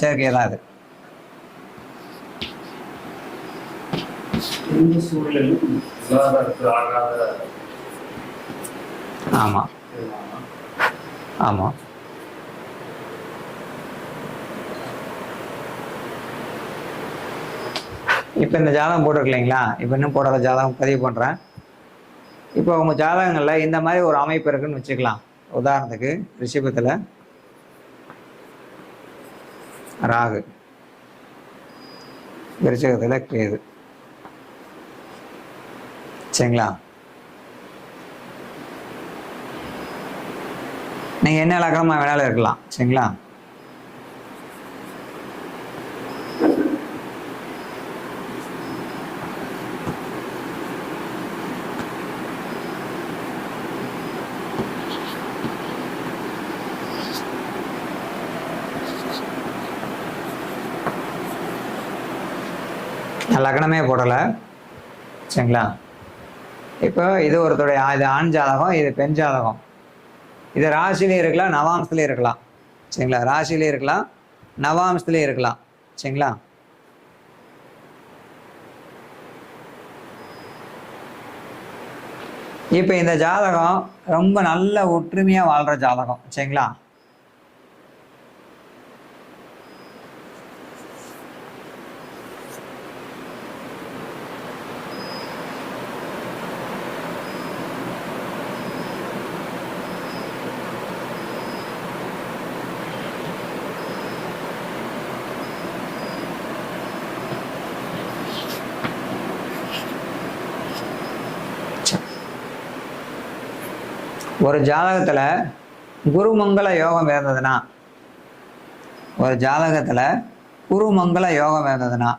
சேர்க்கை தான் ஆகாத ஆமாம்? ஆமாம் இப்போ இந்த ஜாதகம் போட்டிருக்கு இல்லைங்களா? இப்போ இன்னும் போடாத ஜாதகம் பதிவு பண்ணுறேன் இப்போ உங்கள் ஜாதகங்களில் இந்த மாதிரி ஒரு அமைப்பு இருக்குன்னு வச்சுக்கலாம். உதாரணத்துக்கு ரிஷபத்தில் ராகு. விருச்சகத்தில் கேது. சரிங்களா? நீங்கள் என்ன இலக்கணமாக வேணாலும் இருக்கலாம். சரிங்களா? நான் லக்னமே போடலை. சரிங்களா? இப்போ இது ஒருத்தருடைய இது ஆண் ஜாதகம் இது பெண் ஜாதகம். இது ராசிலையும் இருக்கலாம் நவாம்சத்துலேயும் இருக்கலாம். சரிங்களா? ராசிலையும் இருக்கலாம் நவாம்சத்துலேயும் இருக்கலாம். சரிங்களா? இப்போ இந்த ஜாதகம் ரொம்ப நல்ல ஒற்றுமையாக வாழ்கிற ஜாதகம். சரிங்களா? ஒரு ஜாதகத்தில் குருமங்கள யோகம் இருந்ததுன்னா ஒரு ஜாதகத்தில் குருமங்கள யோகம் இருந்ததுன்னா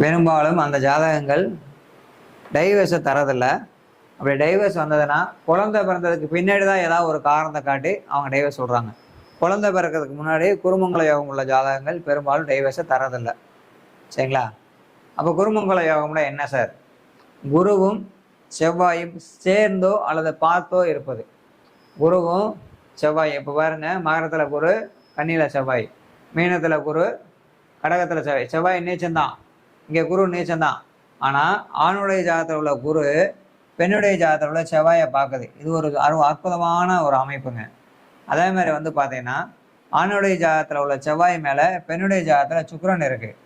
பெரும்பாலும் அந்த ஜாதகங்கள் டைவர்ஸை தரதில்லை அப்படி டைவர்ஸ் வந்ததுன்னா குழந்தை பிறந்ததுக்கு பின்னாடி தான் ஏதாவது ஒரு காரணத்தை காட்டி அவங்க டைவர்ஸ் சொல்கிறாங்க குழந்தை பிறக்கிறதுக்கு முன்னாடி குருமங்கள யோகம் உள்ள ஜாதகங்கள் பெரும்பாலும் டைவர்ஸை தரதில்லை சரிங்களா? அப்போ குருமங்கள யோகம்னா என்ன சார்? குருவும் செவ்வாயும் சேர்ந்தோ அல்லது பார்த்தோ இருப்பது. குருவும் செவ்வாய். இப்போ பாருங்க மகரத்தில் குரு கண்ணியில் செவ்வாய். மீனத்தில் குரு கடகத்தில் செவ்வாய். செவ்வாய் நீச்சந்தான் இங்கே குரு நீச்சந்தான் ஆனால் ஆணுடைய ஜாதகத்தில் உள்ள குரு பெண்ணுடைய ஜாதகத்தில் உள்ள செவ்வாயை பார்க்குது. இது ஒரு அரு அற்புதமான ஒரு அமைப்புங்க. அதே மாதிரி வந்து பார்த்தீங்கன்னா ஆணுடைய ஜாதகத்தில் உள்ள செவ்வாய் மேலே பெண்ணுடைய ஜாதகத்தில் சுக்கரன் இருக்குது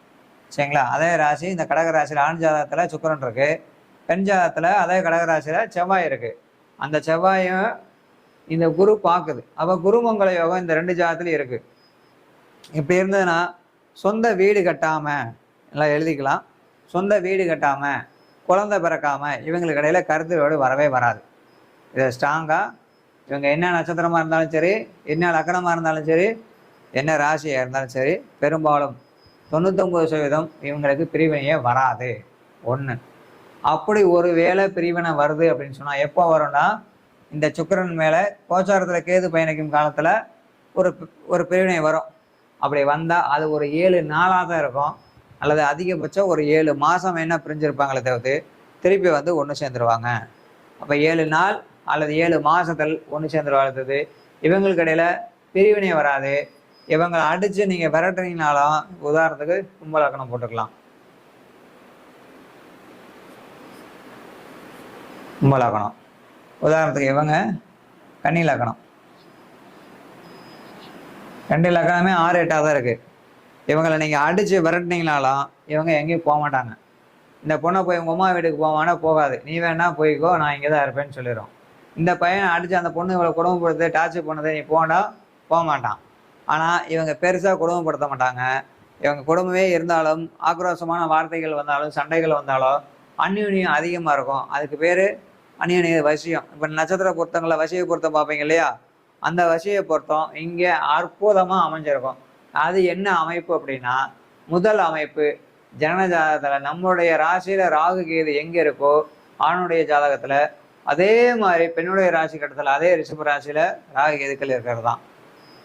சரிங்களா? அதே ராசி இந்த கடக ராசியில் ஆண் ஜாதகத்தில் சுக்கரன் இருக்குது பெண் ஜாதத்தில் அதே கடகராசியில் செவ்வாய் இருக்குது அந்த செவ்வாயும் இந்த குரு பார்க்குது. அப்போ குருமங்கல யோகம் இந்த ரெண்டு ஜாதத்துலையும் இருக்குது இப்படி இருந்ததுன்னா சொந்த வீடு கட்டாமல் எல்லாம் எழுதிக்கலாம். சொந்த வீடு கட்டாமல் குழந்தை பிறக்காமல் இவங்களுக்கு இடையில கருத்து வரவே வராது. இதை ஸ்ட்ராங்காக இவங்க என்ன நட்சத்திரமாக இருந்தாலும் சரி என்ன லக்கணமாக இருந்தாலும் சரி என்ன ராசியாக இருந்தாலும் சரி பெரும்பாலும் தொண்ணூத்தொம்பது சதவீதம் இவங்களுக்கு பிரிவினையே வராது. ஒன்று அப்படி ஒரு வேளை பிரிவினை வருது அப்படின்னு சொன்னால் எப்போ வரும்னா இந்த சுக்கிரன் மேலே கோச்சாரத்தில் கேது பயணிக்கும் காலத்தில் ஒரு ஒரு பிரிவினை வரும். அப்படி வந்தால் அது ஒரு ஏழு நாளாக தான் இருக்கும். அல்லது அதிகபட்சம் ஒரு ஏழு மாதம் என்ன பிரிஞ்சிருப்பாங்களே தவிர்த்து திருப்பி வந்து ஒன்று சேர்ந்துருவாங்க. அப்போ ஏழு நாள் அல்லது ஏழு மாதத்தில் ஒன்று சேர்ந்து வளர்த்தது இவங்களுக்கு இடையில பிரிவினை வராது. இவங்களை அடித்து நீங்கள் விரட்டுறீங்கனாலும் உதாரணத்துக்கு கும்பலக்கணம் போட்டுக்கலாம். கும்பலாக்கணும். உதாரணத்துக்கு இவங்க கன்னி லக்கணம் ரெண்டு லக்கணமே ஆறு எட்டாக தான் இருக்குது இவங்களை நீங்கள் அடித்து விரட்டினீங்கனாலும் இவங்க எங்கேயும் போக மாட்டாங்க. இந்த பொண்ணை போய் உங்கள் அம்மா வீட்டுக்கு போவானா போகாது. நீ வேணா போய்க்கோ நான் இங்கே தான் இருப்பேன்னு சொல்லிடுறோம் இந்த பையனை அடித்து அந்த பொண்ணு இவ்வளோ குடும்பப்படுத்து டார்ச்சர் பண்ணது நீ போண்டா போக மாட்டான். ஆனால் இவங்க பெருசாக குடும்பப்படுத்த மாட்டாங்க. இவங்க குடும்பமே இருந்தாலும் ஆக்ரோஷமான வார்த்தைகள் வந்தாலும் சண்டைகள் வந்தாலும் அந்யுன்யம் அதிகமாக இருக்கும். அதுக்கு பேர் அந்யுன்ய வசியம். இப்போ நட்சத்திர பொருத்தங்களை வசிய பொருத்தம் பார்ப்பீங்க இல்லையா? அந்த வசிய பொருத்தம் இங்கே அற்புதமாக அமைஞ்சிருக்கும். அது என்ன அமைப்பு அப்படின்னா முதல் அமைப்பு ஜனன ஜாதகத்தில் நம்மளுடைய ராசியில் ராகு கேது எங்கே இருக்கோ ஆணுடைய ஜாதகத்தில் அதே மாதிரி பெண்ணுடைய ராசி கட்டத்தில் அதே ரிஷப ராசியில் ராகு கேதுக்கள் இருக்கிறது தான்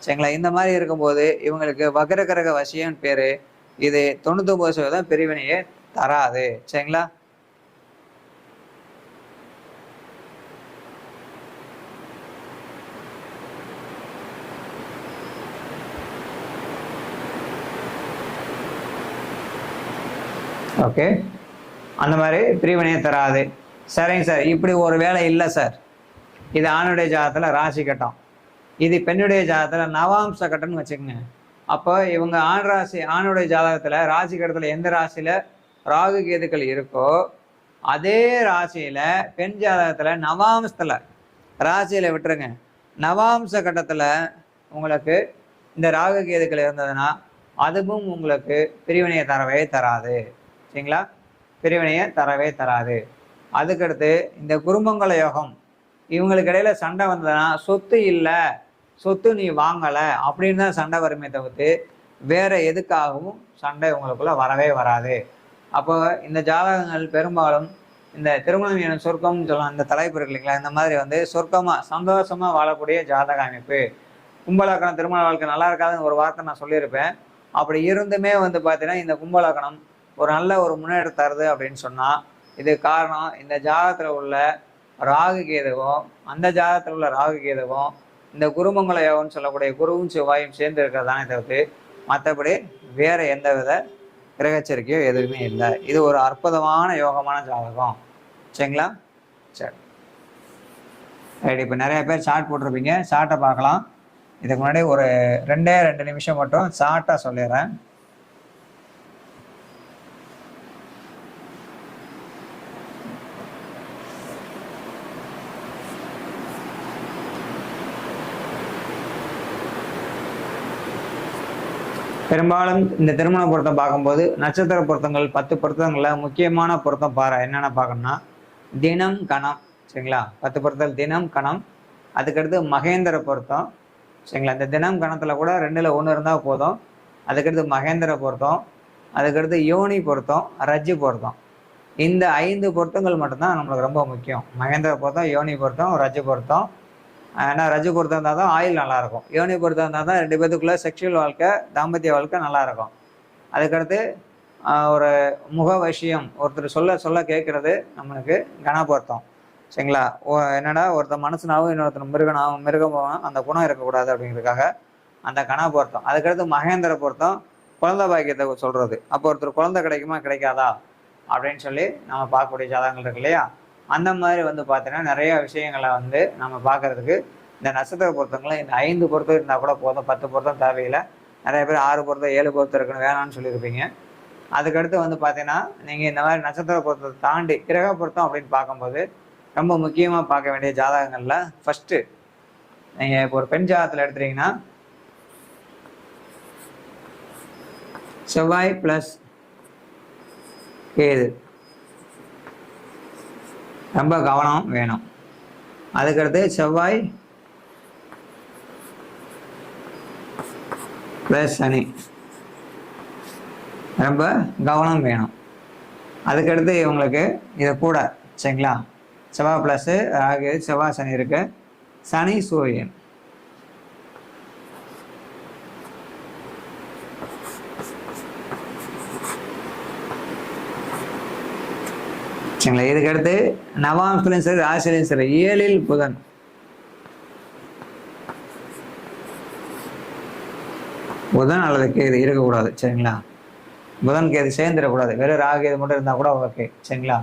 சரிங்களா? இந்த மாதிரி இருக்கும்போது இவங்களுக்கு வக்ரகரக வசியம்னு பேர் இது தொண்ணூத்தொம்பது சதவீதம் பிரிவினையே தராது. சரிங்களா? ஓகே? அந்த மாதிரி பிரிவினையை தராது. சரிங்க சார். இப்படி ஒரு வேலை இல்லை சார். இது ஆணுடைய ஜாதத்தில் ராசி கட்டம். இது பெண்ணுடைய ஜாதத்தில் நவாம்ச கட்டம்னு வச்சுக்கோங்க. அப்போ இவங்க ஆண் ராசி ஆணுடைய ஜாதகத்தில் ராசி கட்டத்தில் எந்த ராசியில் ராகு கேதுக்கள் இருக்கோ அதே ராசியில் பெண் ஜாதகத்தில் நவாம்சத்தில் ராசியில் விட்டுருங்க. நவாம்ச கட்டத்தில் உங்களுக்கு இந்த ராகு கேதுக்கள் இருந்ததுன்னா அதுவும் உங்களுக்கு பிரிவினையை தரவே தராது. சரிங்களா? பிரிவினையை தரவே தராது. அதுக்கடுத்து இந்த குடும்பங்கள யோகம். இவங்களுக்கு இடையில சண்டை வந்ததுன்னா சொத்து இல்லை சொத்து நீ வாங்கலை அப்படின்னு தான் சண்டை வருமே தவிர்த்து வேற எதுக்காகவும் சண்டை உங்களுக்குள்ள வரவே வராது. அப்போ இந்த ஜாதகங்கள் பெரும்பாலும் இந்த திருமணம் எனும் சொர்க்கம்னு சொல்லலாம் இந்த தலைப்பு இருக்கு இல்லைங்களா? இந்த மாதிரி வந்து சொர்க்கமாக சந்தோஷமாக வாழக்கூடிய ஜாதக அமைப்பு. கும்பலாக்கணம் திருமண வாழ்க்கை நல்லா இருக்காதுன்னு ஒரு வார்த்தை நான் சொல்லியிருப்பேன். அப்படி இருந்துமே வந்து பார்த்தீங்கன்னா இந்த கும்பலாக்கணம் ஒரு நல்ல ஒரு முன்னேற்றம் தருது அப்படின்னு சொன்னால் இது காரணம் இந்த ஜாதகத்தில் உள்ள ராகு கேதுவும் அந்த ஜாதகத்தில் உள்ள ராகு கேதுவும் இந்த குருமங்கல யோகம்னு சொல்லக்கூடிய குருவும் செவ்வாயும் சேர்ந்து இருக்கிறதானே தவிர்த்து மற்றபடி வேறு எந்த வித கிரகச்சரிக்கையோ எதுவுமே இல்லை. இது ஒரு அற்புதமான யோகமான ஜாதகம். சரிங்களா? சரி. ரைட் இப்போ நிறைய பேர் ஷார்ட் போட்டிருப்பீங்க. ஷார்ட்டை பார்க்கலாம். இதுக்கு முன்னாடி ஒரு ரெண்டே ரெண்டு நிமிஷம் மட்டும் ஷார்ட்டாக சொல்லிடுறேன். பெரும்பாலும் இந்த திருமண பொருத்தம் பார்க்கும்போது நட்சத்திர பொருத்தங்கள் பத்து பொருத்தங்களில் முக்கியமான பொருத்தம் பாரு. என்னென்ன பார்க்கணும்னா தினம் கணம் சரிங்களா? பத்து பொருத்தங்கள் தினம் கணம். அதுக்கடுத்து மகேந்திர பொருத்தம் சரிங்களா? இந்த தினம் கணத்தில் கூட ரெண்டில் ஒன்று இருந்தால் போதும். அதுக்கடுத்து மகேந்திர பொருத்தம் அதுக்கடுத்து யோனி பொருத்தம் ரஜ்ஜு பொருத்தம். இந்த ஐந்து பொருத்தங்கள் மட்டும்தான் நம்மளுக்கு ரொம்ப முக்கியம். மகேந்திர பொருத்தம் யோனி பொருத்தம் ரஜ்ஜு பொருத்தம். ஏன்னா ரஜு பொருத்தம் இருந்தால் தான் ஆயில் நல்லாயிருக்கும். யோனி பொருத்தம் இருந்தால் தான் ரெண்டு பேத்துக்குள்ளே செக்ஷுவல் வாழ்க்கை தாம்பத்திய வாழ்க்கை நல்லாயிருக்கும். அதுக்கடுத்து ஒரு முக விஷயம் ஒருத்தர் சொல்ல சொல்ல கேட்குறது நம்மளுக்கு கனப்பொருத்தம். சரிங்களா? ஓ என்னடா ஒருத்தர் மனுஷனாகவும் இன்னொருத்தர் மிருகனாகவும் மிருகமாகவும் அந்த குணம் இருக்கக்கூடாது அப்படிங்கிறதுக்காக அந்த கனா பொருத்தம் அதுக்கடுத்து மகேந்திர பொருத்தம் குழந்தை பாக்கியத்தை சொல்கிறது அப்போ ஒருத்தர் குழந்தை கிடைக்குமா கிடைக்காதா? அப்படின்னு சொல்லி நம்ம பார்க்கக்கூடிய ஜாதகங்கள் இருக்கு இல்லையா? அந்த மாதிரி வந்து பார்த்தீங்கன்னா நிறைய விஷயங்களை வந்து நம்ம பார்க்கறதுக்கு இந்த நட்சத்திர பொருத்தங்களும் இந்த ஐந்து பொருத்தம் இருந்தால் கூட போதும். பத்து பொருத்தம் தேவையில்லை. நிறைய பேர் ஆறு பொருத்தம் ஏழு பொருத்தம் இருக்குன்னு வேணாம்னு சொல்லியிருப்பீங்க. அதுக்கடுத்து வந்து பார்த்தீங்கன்னா நீங்கள் இந்த மாதிரி நட்சத்திர பொருத்தத்தை தாண்டி கிரக பொருத்தம் அப்படின்னு பார்க்கும்போது ரொம்ப முக்கியமாக பார்க்க வேண்டிய ஜாதகங்களில் ஃபஸ்ட்டு நீங்கள் இப்போ ஒரு பெண் ஜாதகத்தில் எடுத்துட்டீங்கன்னா செவ்வாய் ப்ளஸ் கேது. ரொம்ப கவனம் வேணும். அதுக்கடுத்து செவ்வாய் ப்ளஸ் சனி. ரொம்ப கவனம் வேணும். அதுக்கடுத்து இவங்களுக்கு இது கூட சரிங்களா? செவ்வாய் ப்ளஸ்ஸு ராகு செவ்வாய் சனி இருக்கு. சனி சூரியன். சரிங்களா இதுக்கடுத்து நவாம் சரி ராசிலையும் சரி ஏழில் புதன். புதன் அல்லது கேது இருக்கக்கூடாது சரிங்களா? புதன் கேது சேர்ந்துடக்கூடாது. வெறும் ராகு இது மட்டும் இருந்தால் கூட ஓகே சரிங்களா?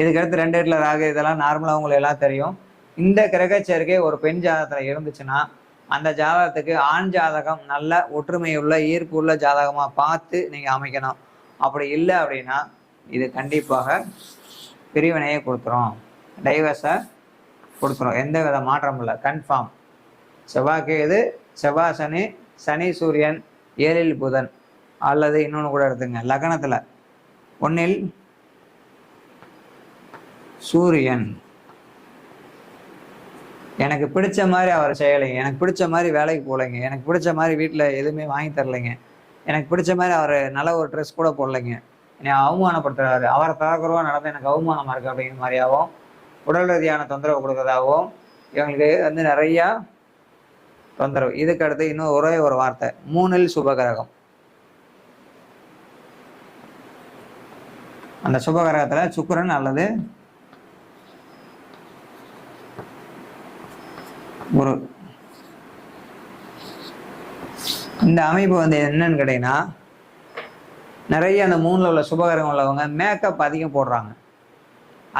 இதுக்கடுத்து ரெண்டு இடத்துல ராகு இதெல்லாம் நார்மலாக உங்களுக்கு எல்லாம் தெரியும். இந்த கிரக சேர்க்கை ஒரு பெண் ஜாதகத்தில் இருந்துச்சுன்னா அந்த ஜாதகத்துக்கு ஆண் ஜாதகம் நல்ல ஒற்றுமையுள்ள ஈர்ப்பு உள்ள ஜாதகமாக பார்த்து நீங்கள் அமைக்கணும். அப்படி இல்லை அப்படின்னா இது கண்டிப்பாக பிரிவினையை கொடுத்துரும் டைவர்ஸை கொடுத்துரும் எந்த வித மாற்றமும் இல்லை. கன்ஃபார்ம் செவ்வாய்க்கு இது செவ்வாய் சனி சனி சூரியன் ஏழில் புதன். அல்லது இன்னொன்று கூட எடுத்துங்க. லக்னத்தில். ஒன்றில் சூரியன். எனக்கு பிடிச்ச மாதிரி அவர் செய்யலைங்க. எனக்கு பிடிச்ச மாதிரி வேலைக்கு போகலைங்க. எனக்கு பிடிச்ச மாதிரி வீட்டில் எதுவுமே வாங்கி தரலைங்க. எனக்கு பிடிச்ச மாதிரி அவர் நல்ல ஒரு ட்ரெஸ் கூட போடலைங்க. என்னை அவமானப்படுத்துறாரு. அவரை தகக்குறவா நடந்த எனக்கு அவமானமாக இருக்குது அப்படிங்கிற மாதிரியாகவும் உடல் ரீதியான தொந்தரவு கொடுக்குறதாகவும் இவங்களுக்கு வந்து நிறையா தொந்தரவு. இதுக்கு அடுத்து இன்னும் ஒரே ஒரு வார்த்தை மூணில் சுபகிரகம். அந்த சுபகிரகத்தில் சுக்கிரன் அல்லது குரு. இந்த அமைப்பு வந்து என்னன்னு கேட்டீங்கன்னா நிறைய அந்த மூணில் உள்ள சுபகரங்கள் உள்ளவங்க மேக்கப் அதிகம் போடுறாங்க.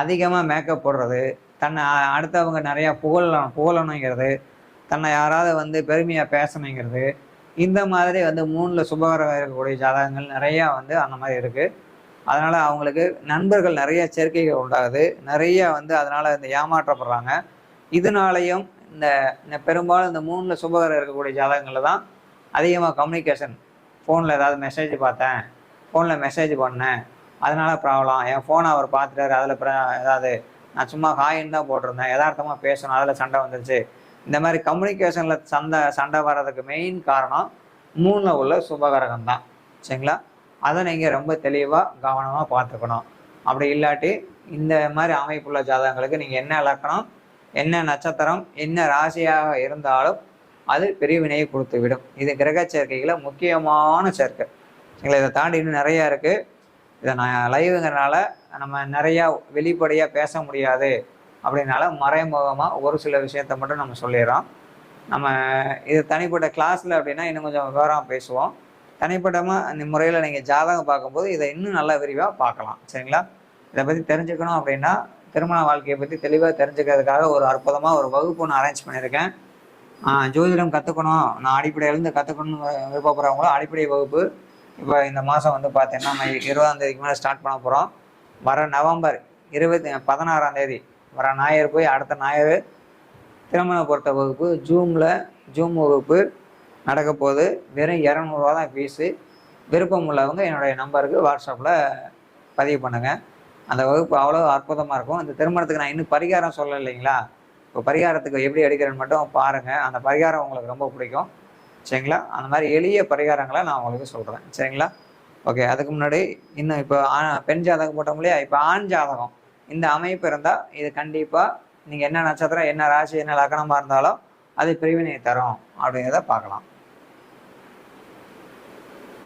அதிகமாக மேக்கப் போடுறது தன்னை அடுத்தவங்க நிறையா புகழணும் புகழணுங்கிறது தன்னை யாராவது வந்து பெருமையாக பேசணுங்கிறது இந்த மாதிரி வந்து மூணில் சுபகரம் இருக்கக்கூடிய ஜாதகங்கள் நிறையா வந்து அந்த மாதிரி இருக்குது அதனால் அவங்களுக்கு நண்பர்கள் நிறைய சேர்க்கைகள் உண்டாகுது. நிறைய வந்து அதனால் இந்த ஏமாற்றப்படுறாங்க. இதனாலையும் இந்த இந்த பெரும்பாலும் இந்த மூணில் சுபகரம் இருக்கக்கூடிய ஜாதகங்களில் தான் அதிகமாக கம்யூனிகேஷன் ஃபோனில் ஏதாவது மெசேஜ் பார்த்தேன். ஃபோனில் மெசேஜ் பண்ணேன். அதனால் ப்ராப்ளம் என் ஃபோனை அவர் பார்த்துட்டாரு. அதில் ஏதாவது நான் சும்மா ஹாயின்னு தான் போட்டிருந்தேன். யதார்த்தமாக பேசணும். அதில் சண்டை வந்துருச்சு. இந்த மாதிரி கம்யூனிகேஷனில் சண்டை சண்டை வர்றதுக்கு மெயின் காரணம் மூணில் உள்ள சுபகரகம் தான். சரிங்களா? அதை நீங்கள் ரொம்ப தெளிவாக கவனமாக பார்த்துக்கணும். அப்படி இல்லாட்டி இந்த மாதிரி அமைப்புள்ள ஜாதகங்களுக்கு நீங்கள் என்ன இலக்கணம் என்ன நட்சத்திரம் என்ன ராசியாக இருந்தாலும் அது பிரிவினையை கொடுத்து விடும் இது கிரக சேர்க்கைகளை முக்கியமான சேர்க்கை. சரிங்களா இதை தாண்டி இன்னும் நிறையா இருக்குது இதை நான் லைவுங்கிறனால நம்ம நிறையா வெளிப்படையாக பேச முடியாது அப்படின்னால மறைமுகமாக ஒரு சில விஷயத்த மட்டும் நம்ம சொல்லிடுறோம். நம்ம இது தனிப்பட்ட கிளாஸில் அப்படின்னா இன்னும் கொஞ்சம் விவரம் பேசுவோம். தனிப்பட்டமாக இந்த முறையில் நீங்கள் ஜாதகம் பார்க்கும்போது இதை இன்னும் நல்லா விரிவாக பார்க்கலாம். சரிங்களா? இதை பற்றி தெரிஞ்சுக்கணும் அப்படின்னா திருமண வாழ்க்கையை பற்றி தெளிவாக தெரிஞ்சுக்கிறதுக்காக ஒரு அற்புதமாக ஒரு வகுப்பு ஒன்று அரேஞ்ச் பண்ணியிருக்கேன். ஜோதிடம் கற்றுக்கணும் நான் அடிப்படையிலேருந்து கற்றுக்கணும்னு விருப்பப்படுறவங்களும் அடிப்படை வகுப்பு இப்போ இந்த மாதம் வந்து பார்த்தீங்கன்னா நம்ம இருபதாம் தேதிக்கு மேலே ஸ்டார்ட் பண்ண போகிறோம் வர நவம்பர் இருபத்தி பதினாறாம் தேதி வர ஞாயிறு போய் அடுத்த ஞாயிறு திருமண பொறுத்த வகுப்பு ஜூமில் ஜூம் வகுப்பு நடக்க போகுது. வெறும் இரநூறுவா தான் ஃபீஸு விருப்பம் உள்ளவங்க என்னுடைய நம்பருக்கு வாட்ஸ்அப்பில் பதிவு பண்ணுங்கள் அந்த வகுப்பு அவ்வளோ அற்புதமாக இருக்கும். இந்த திருமணத்துக்கு நான் இன்னும் பரிகாரம் சொல்லலை இல்லைங்களா இப்போ பரிகாரத்துக்கு எப்படி எடுக்கிறேன்னு மட்டும் பாருங்கள் அந்த பரிகாரம் உங்களுக்கு ரொம்ப பிடிக்கும். சரிங்களா? அந்த மாதிரி எளிய பரிகாரங்களை நான் உங்களுக்கு சொல்கிறேன் சரிங்களா? ஓகே அதுக்கு முன்னாடி இன்னும் இப்போ ஆ- பெண் ஜாதகம் போட்டோம் இல்லையா? இப்போ ஆண் ஜாதகம். இந்த அமைப்பு இருந்தால் இது கண்டிப்பாக நீங்கள் என்ன நட்சத்திரம் என்ன ராசி என்ன லக்கணமாக இருந்தாலும் அது பிரிவினை தரும். அப்படிங்கிறத பார்க்கலாம்.